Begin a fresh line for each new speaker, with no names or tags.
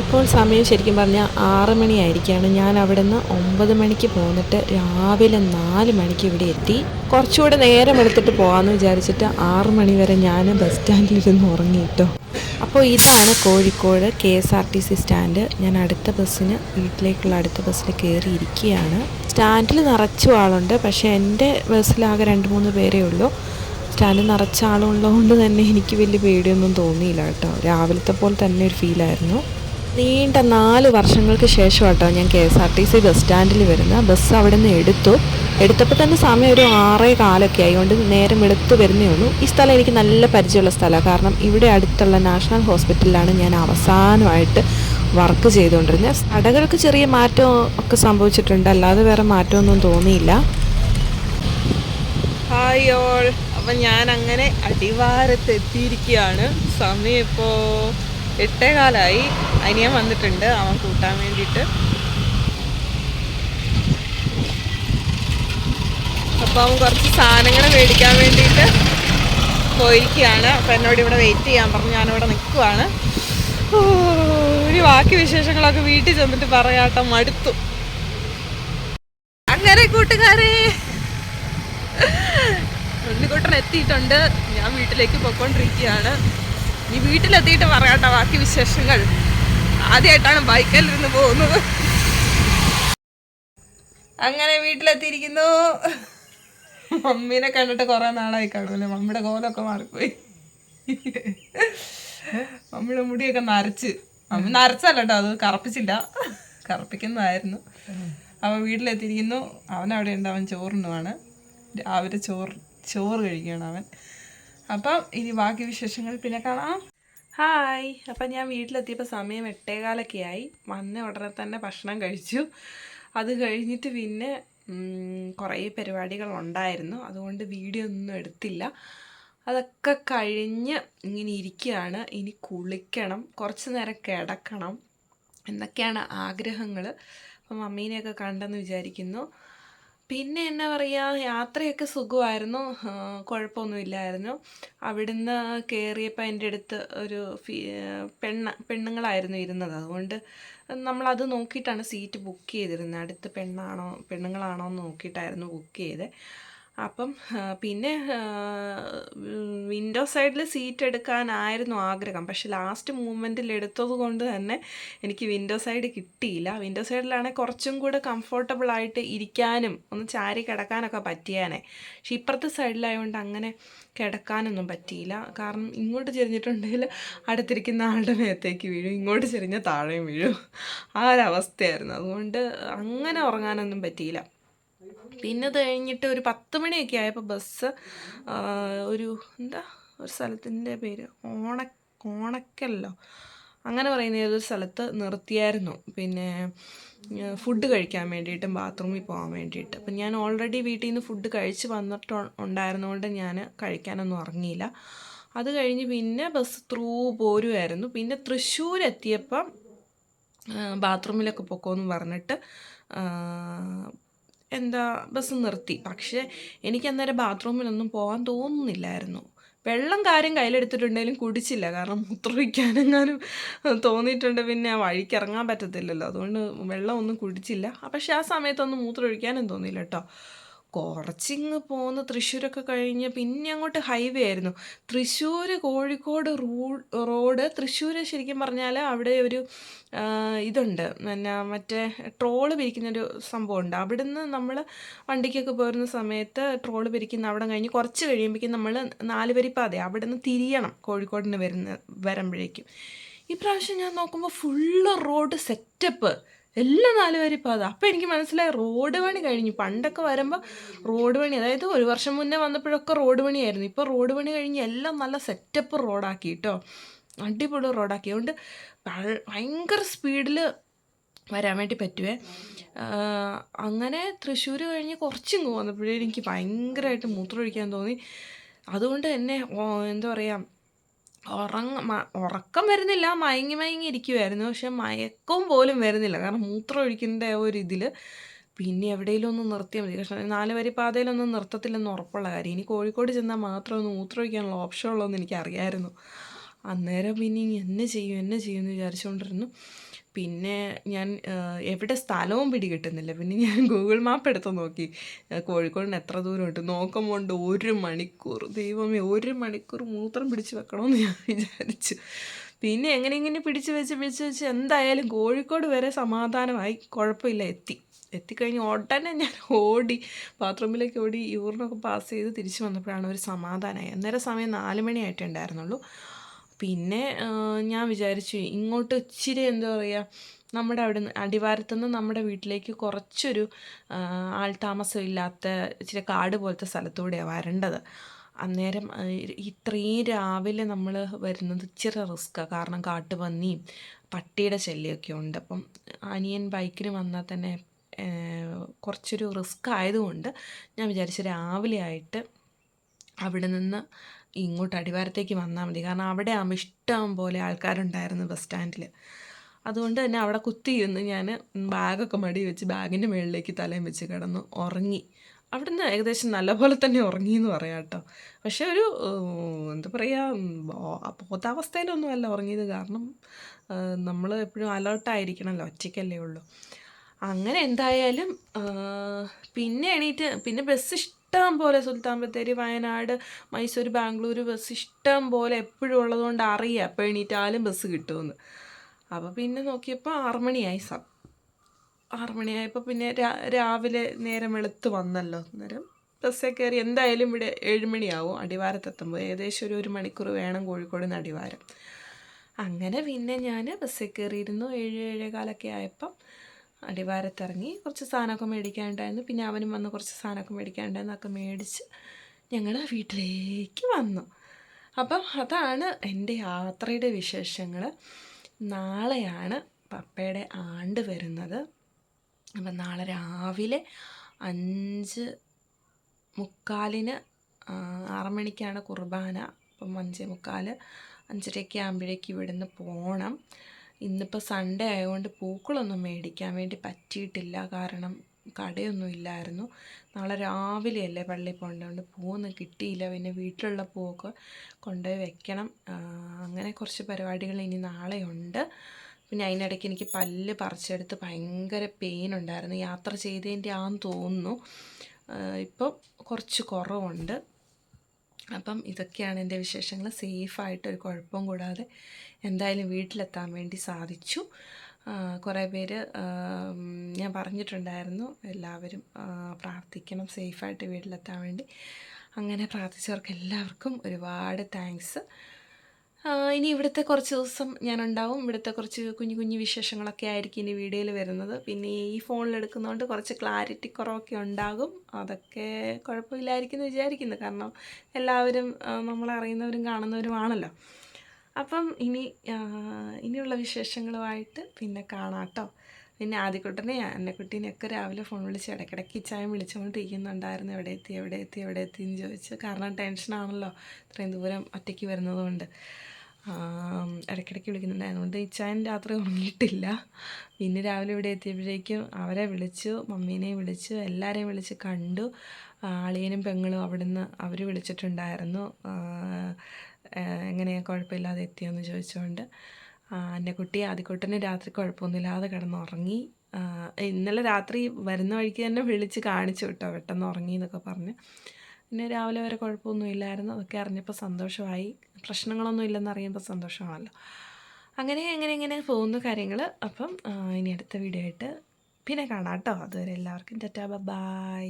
ഇപ്പോൾ സമയം ശരിക്കും പറഞ്ഞാൽ ആറ് മണിയായിരിക്കുകയാണ്. ഞാൻ അവിടെ നിന്ന് ഒമ്പത് മണിക്ക് പോന്നിട്ട് രാവിലെ നാല് മണിക്ക് ഇവിടെ എത്തി. കുറച്ചുകൂടെ നേരം എടുത്തിട്ട് പോകാമെന്ന് വിചാരിച്ചിട്ട് ആറ് മണി വരെ ഞാൻ ബസ് സ്റ്റാൻഡിൽ സ്റ്റാൻഡിലിരുന്ന് ഉറങ്ങിയിട്ടോ. അപ്പോൾ ഇതാണ് Kozhikode K S R T C stand. ഞാൻ അടുത്ത ബസ്സിന് വീട്ടിലേക്കുള്ള അടുത്ത ബസ്സിൽ കയറിയിരിക്കുകയാണ്. സ്റ്റാൻഡിൽ നിറച്ചു ആളുണ്ട്. പക്ഷേ എന്റെ ബസ്സിലാകെ രണ്ട് മൂന്ന് പേരേ ഉള്ളൂ. സ്റ്റാൻഡ് നിറച്ച ആളുള്ളതുകൊണ്ട് തന്നെ എനിക്ക് വലിയ പേടിയൊന്നും തോന്നിയില്ല കേട്ടോ. രാവിലത്തെ പോലെ തന്നെ ഒരു ഫീലായിരുന്നു. നീണ്ട നാല് വർഷങ്ങൾക്ക് ശേഷം കേട്ടോ ഞാൻ K S R T C bus സ്റ്റാൻഡിൽ വരുന്ന ബസ് അവിടെ നിന്ന് എടുത്തു. എടുത്തപ്പോൾ തന്നെ സമയം ഒരു ആറേ കാലൊക്കെ ആയതുകൊണ്ട് നേരം എടുത്ത് വരുന്നേ ഉള്ളൂ. ഈ സ്ഥലം എനിക്ക് നല്ല പരിചയമുള്ള സ്ഥലമാണ്. കാരണം ഇവിടെ അടുത്തുള്ള നാഷണൽ ഹോസ്പിറ്റലിലാണ് ഞാൻ അവസാനമായിട്ട് വർക്ക് ചെയ്തുകൊണ്ടിരുന്നത്. കടകൾക്ക് ചെറിയ മാറ്റം ഒക്കെ സംഭവിച്ചിട്ടുണ്ട്. അല്ലാതെ വേറെ മാറ്റമൊന്നും തോന്നിയില്ല.
ഹായ് ഓൾ അപ്പം ഞാൻ അങ്ങനെ അടിവാരത്തെത്തിയിരിക്കുകയാണ്. സമയം ഇപ്പോൾ എട്ടേ കാലായി. അനിയൻ വന്നിട്ടുണ്ട്. അവൻ കൂട്ടാൻ വേണ്ടിയിട്ട്. അപ്പോൾ അവൻ കുറച്ച് സാധനങ്ങൾ മേടിക്കാൻ വേണ്ടിയിട്ട് പോയിരിക്കുകയാണ്. അപ്പം എന്നോട് ഇവിടെ വെയിറ്റ് ചെയ്യാൻ പറഞ്ഞു. ഞാനിവിടെ നിൽക്കുവാണ്. ഒരു ബാക്കി വിശേഷങ്ങളൊക്കെ വീട്ടിൽ ചെന്നിട്ട് പറയാട്ടോ. മടുത്തു. അങ്ങനെ കൂട്ടുകാരെ. ഉണ്ണിക്കുട്ടൻ എത്തിയിട്ടുണ്ട്. ഞാൻ വീട്ടിലേക്ക് പോയിക്കൊണ്ടിരിക്കുകയാണ്. ഈ വീട്ടിലെത്തിയിട്ട് പറയാട്ടോ ബാക്കി വിശേഷങ്ങൾ. ആദ്യമായിട്ടാണ് ബൈക്കിലിരുന്ന് പോകുന്നത്. അങ്ങനെ വീട്ടിലെത്തിയിരിക്കുന്നു. മമ്മീനെ കണ്ടിട്ട് കുറെ നാളായി കാണുമല്ലേ? മമ്മിയുടെ കോലൊക്കെ മാറിപ്പോയി. മമ്മിയുടെ മുടിയൊക്കെ നരച്ച്. മമ്മി നരച്ചല്ല കേട്ടോ അത് കറപ്പിച്ചില്ല. കറപ്പിക്കുന്നതായിരുന്നു. അവൻ വീട്ടിലെത്തിയിരിക്കുന്നു. അവൻ അവിടെ ഉണ്ട് അവൻ ചോറിനുമാണ് രാവിലെ ചോറ് ചോറ് കഴിക്കുകയാണ് അവൻ. അപ്പം ഇനി ബാക്കി വിശേഷങ്ങൾ പിന്നെ കാണാം. ഹായ്. അപ്പം ഞാൻ വീട്ടിലെത്തിയപ്പോൾ സമയം എട്ടേകാലൊക്കെ ആയി വന്ന ഉടനെ തന്നെ ഭക്ഷണം കഴിച്ചു. അത് കഴിഞ്ഞിട്ട് പിന്നെ കുറേ പരിപാടികൾ ഉണ്ടായിരുന്നു അതുകൊണ്ട് വീഡിയോ ഒന്നും എടുത്തില്ല. അതൊക്കെ കഴിഞ്ഞ് ഇങ്ങനെ ഇരിക്കുകയാണ്. ഇനി കുളിക്കണം. കുറച്ച് നേരം കിടക്കണം എന്നൊക്കെയാണ് ആഗ്രഹങ്ങൾ അപ്പം മമ്മീനെയൊക്കെ കണ്ടെന്ന് വിചാരിക്കുന്നു. പിന്നെ എന്നാ പറയുക യാത്രയൊക്കെ സുഖമായിരുന്നു. കുഴപ്പമൊന്നുമില്ലായിരുന്നു. അവിടുന്ന് കയറിയപ്പോൾ എന്റെ അടുത്ത് ഒരു ഫീ പെണ്ണ പെണ്ണുങ്ങളായിരുന്നു ഇരുന്നത്. അതുകൊണ്ട് നമ്മളത് നോക്കിയിട്ടാണ് സീറ്റ് ബുക്ക് ചെയ്തിരുന്നത്. അടുത്ത് പെണ്ണാണോ പെണ്ണുങ്ങളാണോ എന്ന് നോക്കിയിട്ടായിരുന്നു ബുക്ക് ചെയ്തത്. അപ്പം പിന്നെ വിൻഡോ സൈഡിൽ സീറ്റ് എടുക്കാനായിരുന്നു ആഗ്രഹം. പക്ഷെ ലാസ്റ്റ് മൂമെന്റിൽ എടുത്തത് കൊണ്ട് തന്നെ എനിക്ക് വിൻഡോ സൈഡ് കിട്ടിയില്ല. വിൻഡോ സൈഡിലാണെങ്കിൽ കുറച്ചും കൂടെ കംഫർട്ടബിൾ ആയിട്ട് ഇരിക്കാനും ഒന്ന് ചാരി കിടക്കാനൊക്കെ പറ്റിയാനെ. പക്ഷെ ഇപ്പുറത്തെ സൈഡിലായതുകൊണ്ട് അങ്ങനെ കിടക്കാനൊന്നും പറ്റിയില്ല. കാരണം ഇങ്ങോട്ട് ചെരിഞ്ഞിട്ടുണ്ടെങ്കിൽ അടുത്തിരിക്കുന്ന ആളുടെ മേത്തേക്ക് വീഴും ഇങ്ങോട്ട് ചെരിഞ്ഞ താഴെയും വീഴും. ആ ഒരവസ്ഥയായിരുന്നു. അതുകൊണ്ട് അങ്ങനെ ഉറങ്ങാനൊന്നും പറ്റിയില്ല. പിന്നെ അത് കഴിഞ്ഞിട്ട് ഒരു പത്ത് മണിയൊക്കെ ആയപ്പോൾ ബസ് ഒരു എന്താ ഒരു സ്ഥലത്തിന്റെ പേര് ഓണ ഓണക്കല്ലോ. അങ്ങനെ പറയുന്ന ഏതൊരു സ്ഥലത്ത് നിർത്തിയായിരുന്നു. പിന്നെ ഫുഡ് കഴിക്കാൻ വേണ്ടിയിട്ടും ബാത്റൂമിൽ പോകാൻ വേണ്ടിയിട്ട്. അപ്പം ഞാൻ ഓൾറെഡി വീട്ടിൽ നിന്ന് ഫുഡ് കഴിച്ച് വന്നിട്ട് ഉണ്ടായിരുന്നുകൊണ്ട് ഞാൻ കഴിക്കാനൊന്നും ഇറങ്ങിയില്ല അത് കഴിഞ്ഞ് പിന്നെ ബസ് ത്രൂ പോരുമായിരുന്നു പിന്നെ തൃശ്ശൂർ എത്തിയപ്പം ബാത്റൂമിലൊക്കെ പൊക്കോന്ന് പറഞ്ഞിട്ട് എന്താ ബസ് നിർത്തി. പക്ഷേ എനിക്ക് അന്നേരം ബാത്റൂമിലൊന്നും പോകാൻ തോന്നുന്നില്ലായിരുന്നു. വെള്ളം കാര്യം കയ്യിലെടുത്തിട്ടുണ്ടെങ്കിലും കുടിച്ചില്ല. കാരണം മൂത്രമൊഴിക്കാനെങ്ങാനും തോന്നിയിട്ടുണ്ട്. പിന്നെ വഴിക്ക് ഇറങ്ങാൻ പറ്റത്തില്ലല്ലോ. അതുകൊണ്ട് വെള്ളം ഒന്നും കുടിച്ചില്ല. പക്ഷേ ആ സമയത്തൊന്നും മൂത്രമൊഴിക്കാനും തോന്നിയില്ല കേട്ടോ. കുറച്ചിങ്ങ് പോകുന്ന തൃശ്ശൂരൊക്കെ കഴിഞ്ഞ് പിന്നെ അങ്ങോട്ട് ഹൈവേ ആയിരുന്നു. തൃശ്ശൂർ കോഴിക്കോട് റോഡ് തൃശ്ശൂർ ശരിക്കും പറഞ്ഞാൽ അവിടെ ഒരു ഇതുണ്ട്. പിന്നെ മറ്റേ ട്രോൾ പിരിക്കുന്നൊരു സംഭവമുണ്ട്. അവിടുന്ന് നമ്മൾ വണ്ടിക്കൊക്കെ പോരുന്ന സമയത്ത് ട്രോൾ പിരിക്കുന്ന അവിടെ കഴിഞ്ഞ് കുറച്ച് കഴിയുമ്പോഴേക്കും നമ്മൾ നാലുവരിപ്പാതെ അവിടെ നിന്ന് തിരിയണം കോഴിക്കോടിന് വരുന്ന വരുമ്പോഴേക്കും. ഈ പ്രാവശ്യം ഞാൻ നോക്കുമ്പോൾ ഫുള്ള് റോഡ് സെറ്റപ്പ് എല്ലാം നാല് വരി പാത അപ്പം എനിക്ക് മനസ്സിലായി റോഡ് പണി കഴിഞ്ഞു. പണ്ടൊക്കെ വരുമ്പോൾ റോഡ് പണി അതായത് ഒരു വർഷം മുന്നേ വന്നപ്പോഴൊക്കെ റോഡ് പണിയായിരുന്നു. ഇപ്പോൾ റോഡ് പണി കഴിഞ്ഞ് എല്ലാം നല്ല സെറ്റപ്പ് റോഡാക്കി കേട്ടോ അടിപൊളി റോഡാക്കി. അതുകൊണ്ട് ഭയങ്കര സ്പീഡിൽ വരാൻ വേണ്ടി പറ്റുവേ. അങ്ങനെ തൃശ്ശൂർ കഴിഞ്ഞ് കുറച്ചിങ്ങ് വന്നപ്പോഴേ എനിക്ക് ഭയങ്കരമായിട്ട് മൂത്രമൊഴിക്കാൻ തോന്നി. അതുകൊണ്ട് തന്നെ എന്താ പറയുക ഉറങ്ങ ഉറക്കം വരുന്നില്ല മയങ്ങി മയങ്ങി ഇരിക്കുമായിരുന്നു പക്ഷെ മയക്കം പോലും വരുന്നില്ല. കാരണം മൂത്രം ഒഴിക്കുന്ന ഒരു ഇതിൽ പിന്നെ എവിടെയെങ്കിലും ഒന്ന് നിർത്തിയാൽ മതി. പക്ഷേ നാല് വരി പാതയിലൊന്നും നിർത്തത്തില്ലെന്ന് ഉറപ്പുള്ള കാര്യം. ഇനി കോഴിക്കോട് ചെന്നാൽ മാത്രം ഒന്ന് മൂത്രം ഒഴിക്കാനുള്ള ഓപ്ഷൻ ഉള്ളതെന്ന് എനിക്കറിയായിരുന്നു. അന്നേരം പിന്നെ ഇനി എന്നെ ചെയ്യും എന്നെ ചെയ്യുമെന്ന് വിചാരിച്ചുകൊണ്ടിരുന്നു. പിന്നെ ഞാൻ എവിടെ സ്ഥലവും പിടികിട്ടുന്നില്ല. പിന്നെ ഞാൻ ഗൂഗിൾ മാപ്പ് എടുത്ത് നോക്കി. കോഴിക്കോടിന് എത്ര ദൂരമുണ്ട്? നോക്കുമ്പോൾ ഒരു മണിക്കൂർ. ദൈവമേ ഒരു മണിക്കൂർ മൂത്രം പിടിച്ച് വെക്കണമെന്ന് ഞാൻ വിചാരിച്ചു. പിന്നെ എങ്ങനെ ഇങ്ങനെ പിടിച്ച് വെച്ച് പിടിച്ച് വെച്ച് എന്തായാലും കോഴിക്കോട് വരെ സമാധാനമായി. കുഴപ്പമില്ല എത്തി. എത്തിക്കഴിഞ്ഞ് ഉടനെ ഞാൻ ഓടി ബാത്റൂമിലേക്ക് ഓടി യൂറിനൊക്കെ പാസ് ചെയ്ത് തിരിച്ചു വന്നപ്പോഴാണ് ഒരു സമാധാനമായി. അന്നേരം സമയം നാല് മണിയായിട്ടേ ഉണ്ടായിരുന്നുള്ളൂ. പിന്നെ ഞാൻ വിചാരിച്ചു ഇങ്ങോട്ട് ഇച്ചിരി എന്താ പറയുക നമ്മുടെ അവിടെ നിന്ന് അടിവാരത്തുനിന്ന് നമ്മുടെ വീട്ടിലേക്ക് കുറച്ചൊരു ആൾതാമസം ഇല്ലാത്ത ഇച്ചിരി കാട് പോലത്തെ സ്ഥലത്തൂടെയാണ് വരേണ്ടത്. അന്നേരം ഇത്രയും രാവിലെ നമ്മൾ വരുന്നത് ഇച്ചിരി റിസ്ക്കാണ് കാരണം കാട്ടുപന്നിയും പട്ടിയുടെ ശല്യമൊക്കെ ഉണ്ട്. അപ്പം അനിയൻ ബൈക്കിന് വന്നാൽ തന്നെ കുറച്ചൊരു റിസ്ക് ആയതുകൊണ്ട് ഞാൻ വിചാരിച്ചു രാവിലെ ആയിട്ട് അവിടെ നിന്ന് ഇങ്ങോട്ട് അടിവാരത്തേക്ക് വന്നാൽ മതി. കാരണം അവിടെ ആകുമ്പോൾ ഇഷ്ടം പോലെ ആൾക്കാരുണ്ടായിരുന്നു ബസ് സ്റ്റാൻഡിൽ അതുകൊണ്ട് തന്നെ അവിടെ കുത്തിയിരുന്ന് ഞാൻ ബാഗൊക്കെ മടി വെച്ച് ബാഗിന്റെ മുകളിലേക്ക് തലയും വെച്ച് കിടന്നു ഉറങ്ങി. അവിടുന്ന് ഏകദേശം നല്ലപോലെ തന്നെ ഉറങ്ങി എന്ന് പറയാം കേട്ടോ. പക്ഷെ ഒരു എന്താ പറയുക ബോധാവസ്ഥയിലൊന്നും അല്ല ഉറങ്ങിയത്. കാരണം നമ്മൾ എപ്പോഴും അലേർട്ടായിരിക്കണമല്ലോ ഒറ്റയ്ക്കല്ലേ ഉള്ളൂ. അങ്ങനെ എന്തായാലും പിന്നെ എണീറ്റ് പിന്നെ ബസ് ഇഷ്ടം പോലെ സുൽത്താൻ ബത്തേരി വയനാട് മൈസൂർ ബാംഗ്ലൂർ ബസ് ഇഷ്ടം പോലെ എപ്പോഴും ഉള്ളതുകൊണ്ട് അറിയാം എപ്പോൾ എണീറ്റാലും ബസ് കിട്ടുമെന്ന്. അപ്പോൾ പിന്നെ നോക്കിയപ്പോൾ ആറുമണിയായി സ ആറ് മണിയായപ്പോൾ പിന്നെ രാവിലെ നേരം വെളുത്ത് വന്നല്ലോ. അന്നേരം ബസ്സിൽ കയറി എന്തായാലും ഇവിടെ ഏഴ് മണിയാവും അടിവാരത്തെത്തുമ്പോൾ ഏകദേശം ഒരു ഒരു മണിക്കൂർ വേണം കോഴിക്കോട് നിന്ന് അടിവാരം. അങ്ങനെ പിന്നെ ഞാൻ ബസ്സിൽ കയറിയിരുന്നു ഏഴ് ഏഴേകാലൊക്കെ ആയപ്പം അടിവാരത്തിറങ്ങി കുറച്ച് സാധനമൊക്കെ മേടിക്കാനുണ്ടായിരുന്നു. പിന്നെ അവനും വന്ന് കുറച്ച് സാധനമൊക്കെ മേടിക്കാനുണ്ടായിരുന്നു. അതൊക്കെ മേടിച്ച് ഞങ്ങൾ വീട്ടിലേക്ക് വന്നു. അപ്പം അതാണ് എന്റെ യാത്രയുടെ വിശേഷങ്ങൾ നാളെയാണ് പപ്പയുടെ ആണ്ട് വരുന്നത്. അപ്പം നാളെ രാവിലെ അഞ്ച് മുക്കാലിന് ആറ് മണിക്കാണ് കുർബാന. അപ്പം അഞ്ചേ മുക്കാൽ അഞ്ചരയൊക്കെ ആകുമ്പോഴേക്ക് ഇവിടുന്ന് പോകണം ഇന്നിപ്പോൾ സൺഡേ ആയതുകൊണ്ട് പൂക്കളൊന്നും മേടിക്കാൻ വേണ്ടി പറ്റിയിട്ടില്ല. കാരണം കടയൊന്നും ഇല്ലായിരുന്നു. നാളെ രാവിലെയല്ലേ പള്ളിയിൽ പോകേണ്ടതുകൊണ്ട് പൂവൊന്നും കിട്ടിയില്ല. പിന്നെ വീട്ടിലുള്ള പൂവൊക്കെ കൊണ്ടുപോയി വെക്കണം. അങ്ങനെ കുറച്ച് പരിപാടികൾ ഇനി നാളെയുണ്ട്. പിന്നെ അതിനിടയ്ക്ക് എനിക്ക് പല്ല് പറിച്ചെടുത്ത് ഭയങ്കര പെയിൻ ഉണ്ടായിരുന്നു. യാത്ര ചെയ്തതിന്റെ ആന്ന് തോന്നുന്നു. ഇപ്പോൾ കുറച്ച് കുറവുണ്ട്. അപ്പം ഇതൊക്കെയാണ് എന്റെ വിശേഷങ്ങൾ. സേഫായിട്ട് ഒരു കുഴപ്പവും കൂടാതെ എന്തായാലും വീട്ടിലെത്താൻ വേണ്ടി സാധിച്ചു. കുറേ പേര് ഞാൻ പറഞ്ഞിട്ടുണ്ടായിരുന്നു എല്ലാവരും പ്രാർത്ഥിക്കണം സേഫായിട്ട് വീട്ടിലെത്താൻ വേണ്ടി. അങ്ങനെ പ്രാർത്ഥിച്ചവർക്ക് എല്ലാവർക്കും ഒരുപാട് താങ്ക്സ്. ഇനി ഇവിടുത്തെ കുറച്ച് ദിവസം ഞാനുണ്ടാവും. ഇവിടുത്തെ കുറച്ച് കുഞ്ഞു കുഞ്ഞു വിശേഷങ്ങളൊക്കെ ആയിരിക്കും ഇനി വീഡിയോയിൽ വരുന്നത്. പിന്നെ ഈ ഫോണിൽ എടുക്കുന്നതുകൊണ്ട് കുറച്ച് ക്ലാരിറ്റി കുറവൊക്കെ ഉണ്ടാകും. അതൊക്കെ കുഴപ്പമില്ലായിരിക്കും എന്ന് വിചാരിക്കുന്നു. കാരണം എല്ലാവരും നമ്മളറിയുന്നവരും കാണുന്നവരുമാണല്ലോ അപ്പം ഇനി ഇനിയുള്ള വിശേഷങ്ങളുമായിട്ട് പിന്നെ കാണാം കേട്ടോ. പിന്നെ ആദ്യക്കുട്ടനെ അന്നക്കുട്ടീനെയൊക്കെ രാവിലെ ഫോൺ വിളിച്ച് ഇടയ്ക്കിടയ്ക്ക് ഇച്ചായം വിളിച്ചുകൊണ്ടിരിക്കുന്നുണ്ടായിരുന്നു എവിടെ എത്തി എവിടെ എത്തി എവിടെ എത്തി എന്ന് ചോദിച്ച് കാരണം ടെൻഷനാണല്ലോ ഇത്രയും ദൂരം ഒറ്റയ്ക്ക് വരുന്നതുകൊണ്ട്. ഇടയ്ക്കിടയ്ക്ക് വിളിക്കുന്നുണ്ടായിരുന്നു അതുകൊണ്ട് ഇച്ചായൻ രാത്രി ഉറങ്ങിയിട്ടില്ല. പിന്നെ രാവിലെ ഇവിടെ എത്തിയപ്പോഴേക്കും അവരെ വിളിച്ചു മമ്മീനെയും വിളിച്ചു എല്ലാവരെയും വിളിച്ച് കണ്ടു. അളിയനും പെങ്ങളും അവിടുന്ന് അവർ വിളിച്ചിട്ടുണ്ടായിരുന്നു. എങ്ങനെയാണ് കുഴപ്പമില്ലാതെ എത്തിയെന്ന് ചോദിച്ചുകൊണ്ട് ആ, എന്റെ കുട്ടി ആദ്യക്കുട്ടന് രാത്രി കുഴപ്പമൊന്നുമില്ലാതെ കിടന്നുറങ്ങി. ഇന്നലെ രാത്രി വരുന്ന വഴിക്ക് തന്നെ വിളിച്ച് കാണിച്ചു കേട്ടോ പെട്ടെന്ന് ഉറങ്ങി എന്നൊക്കെ പറഞ്ഞ്. പിന്നെ രാവിലെ വരെ കുഴപ്പമൊന്നുമില്ലായിരുന്നു അതൊക്കെ അറിഞ്ഞപ്പോൾ സന്തോഷമായി. പ്രശ്നങ്ങളൊന്നും ഇല്ലെന്ന് അറിയുമ്പോൾ സന്തോഷമാണല്ലോ. അങ്ങനെ എങ്ങനെ എങ്ങനെ പോകുന്ന കാര്യങ്ങൾ അപ്പം ഇനി അടുത്ത വീഡിയോ ആയിട്ട് പിന്നെ കാണാം കേട്ടോ. അതുവരെ എല്ലാവർക്കും ടാറ്റാ ബൈ